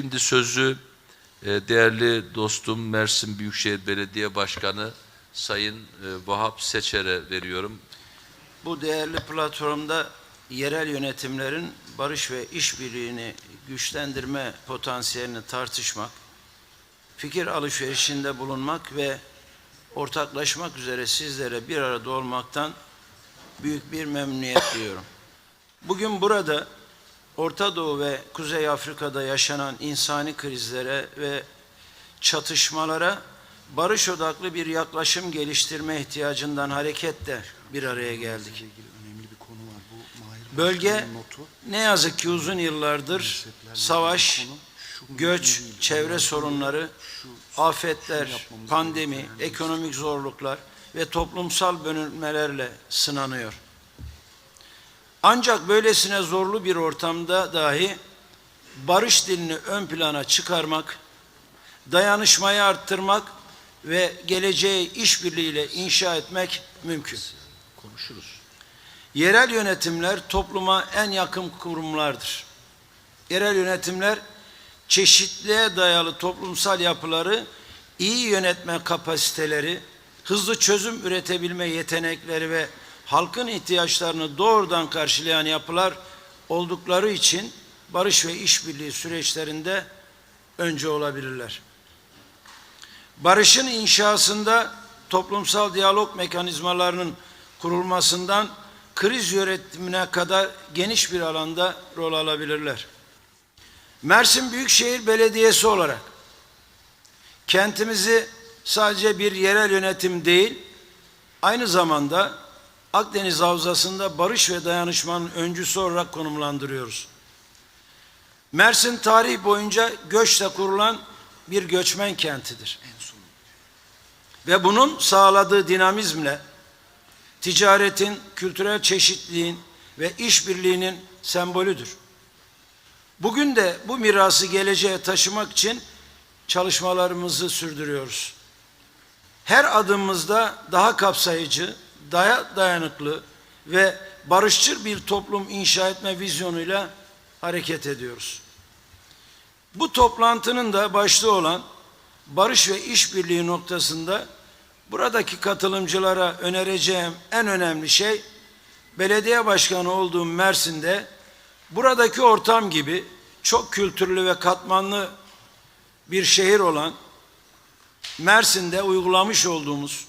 Şimdi sözü e, değerli dostum Mersin Büyükşehir Belediye Başkanı Sayın e, Vahap Seçer'e veriyorum. Bu değerli platformda yerel yönetimlerin barış ve işbirliğini güçlendirme potansiyelini tartışmak, fikir alışverişinde bulunmak ve ortaklaşmak üzere sizlere bir arada olmaktan büyük bir memnuniyet duyuyorum. Bugün burada Orta Doğu ve Kuzey Afrika'da yaşanan insani krizlere ve çatışmalara barış odaklı bir yaklaşım geliştirme ihtiyacından hareketle bir araya geldik. Bölge ne yazık ki uzun yıllardır savaş, göç, çevre sorunları, afetler, pandemi, ekonomik zorluklar ve toplumsal bölünmelerle sınanıyor. Ancak böylesine zorlu bir ortamda dahi barış dilini ön plana çıkarmak, dayanışmayı arttırmak ve geleceği işbirliğiyle inşa etmek mümkün. Konuşuruz. Yerel yönetimler topluma en yakın kurumlardır. Yerel yönetimler çeşitliğe dayalı toplumsal yapıları iyi yönetme kapasiteleri, hızlı çözüm üretebilme yetenekleri ve halkın ihtiyaçlarını doğrudan karşılayan yapılar oldukları için barış ve işbirliği süreçlerinde önce olabilirler. Barışın inşasında toplumsal diyalog mekanizmalarının kurulmasından kriz yönetimine kadar geniş bir alanda rol alabilirler. Mersin Büyükşehir Belediyesi olarak kentimizi sadece bir yerel yönetim değil, aynı zamanda Akdeniz Havzası'nda barış ve dayanışmanın öncüsü olarak konumlandırıyoruz. Mersin tarih boyunca göçle kurulan bir göçmen kentidir. Ve bunun sağladığı dinamizmle ticaretin, kültürel çeşitliliğin ve işbirliğinin sembolüdür. Bugün de bu mirası geleceğe taşımak için çalışmalarımızı sürdürüyoruz. Her adımımızda daha kapsayıcı, daha dayanıklı ve barışçıl bir toplum inşa etme vizyonuyla hareket ediyoruz. Bu toplantının da başlığı olan barış ve işbirliği noktasında buradaki katılımcılara önereceğim en önemli şey belediye başkanı olduğum Mersin'de buradaki ortam gibi çok kültürlü ve katmanlı bir şehir olan Mersin'de uygulamış olduğumuz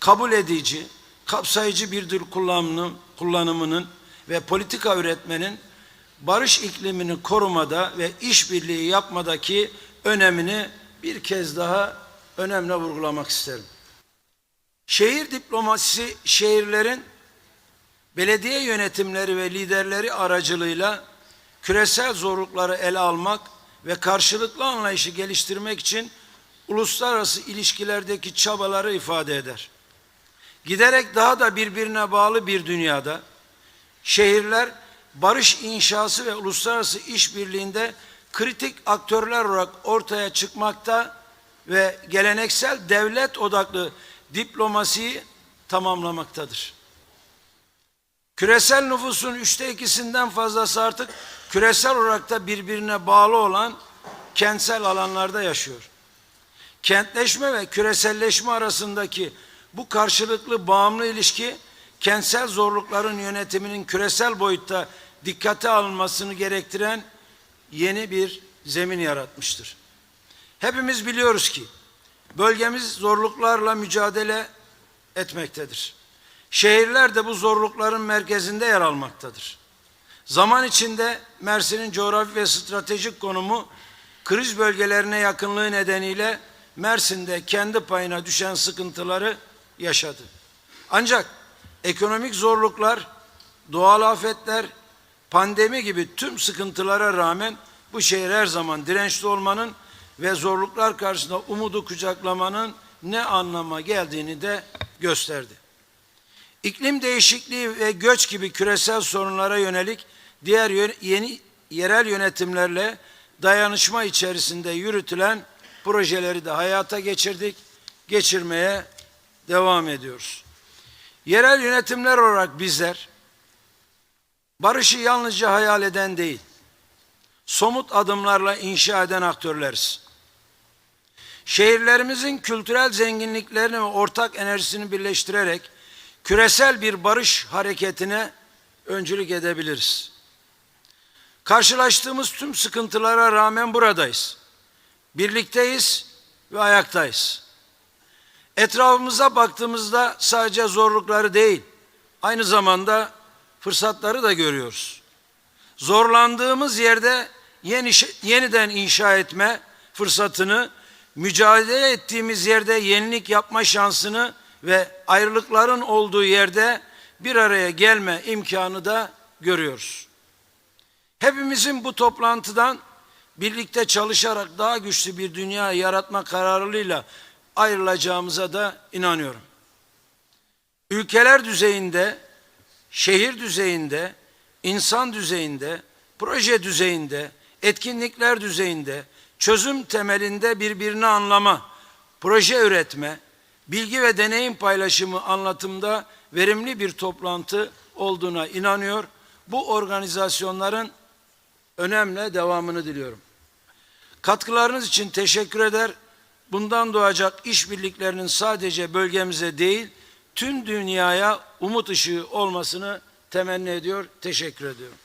kabul edici, kapsayıcı bir dil kullanımının, kullanımının ve politika üretmenin barış iklimini korumada ve işbirliği yapmadaki önemini bir kez daha önemli vurgulamak isterim. Şehir diplomasisi şehirlerin belediye yönetimleri ve liderleri aracılığıyla küresel zorlukları ele almak ve karşılıklı anlayışı geliştirmek için uluslararası ilişkilerdeki çabaları ifade eder. Giderek daha da birbirine bağlı bir dünyada şehirler barış inşası ve uluslararası işbirliğinde kritik aktörler olarak ortaya çıkmakta ve geleneksel devlet odaklı diplomasiyi tamamlamaktadır. Küresel nüfusun üçte ikisinden fazlası artık küresel olarak da birbirine bağlı olan kentsel alanlarda yaşıyor. Kentleşme ve küreselleşme arasındaki bu karşılıklı bağımlı ilişki kentsel zorlukların yönetiminin küresel boyutta dikkate alınmasını gerektiren yeni bir zemin yaratmıştır. Hepimiz biliyoruz ki bölgemiz zorluklarla mücadele etmektedir. Şehirler de bu zorlukların merkezinde yer almaktadır. Zaman içinde Mersin'in coğrafi ve stratejik konumu kriz bölgelerine yakınlığı nedeniyle Mersin'de kendi payına düşen sıkıntıları yaşadı. Ancak ekonomik zorluklar, doğal afetler, pandemi gibi tüm sıkıntılara rağmen bu şehir her zaman dirençli olmanın ve zorluklar karşısında umudu kucaklamanın ne anlama geldiğini de gösterdi. İklim değişikliği ve göç gibi küresel sorunlara yönelik diğer yeni yerel yönetimlerle dayanışma içerisinde yürütülen projeleri de hayata geçirdik, geçirmeye devam ediyoruz. Yerel yönetimler olarak bizler barışı yalnızca hayal eden değil, somut adımlarla inşa eden aktörleriz. Şehirlerimizin kültürel zenginliklerini ve ortak enerjisini birleştirerek küresel bir barış hareketine öncülük edebiliriz. Karşılaştığımız tüm sıkıntılara rağmen buradayız. Birlikteyiz ve ayaktayız. Etrafımıza baktığımızda sadece zorlukları değil, aynı zamanda fırsatları da görüyoruz. Zorlandığımız yerde yeni, yeniden inşa etme fırsatını, mücadele ettiğimiz yerde yenilik yapma şansını ve ayrılıkların olduğu yerde bir araya gelme imkanı da görüyoruz. Hepimizin bu toplantıdan birlikte çalışarak daha güçlü bir dünya yaratma kararlılığıyla ayrılacağımıza da inanıyorum. Ülkeler düzeyinde, şehir düzeyinde, insan düzeyinde, proje düzeyinde, etkinlikler düzeyinde, çözüm temelinde birbirini anlama, proje üretme, bilgi ve deneyim paylaşımı anlatımda verimli bir toplantı olduğuna inanıyor. Bu organizasyonların önemli devamını diliyorum. Katkılarınız için teşekkür eder. Bundan doğacak işbirliklerinin sadece bölgemize değil, tüm dünyaya umut ışığı olmasını temenni ediyor. Teşekkür ediyorum.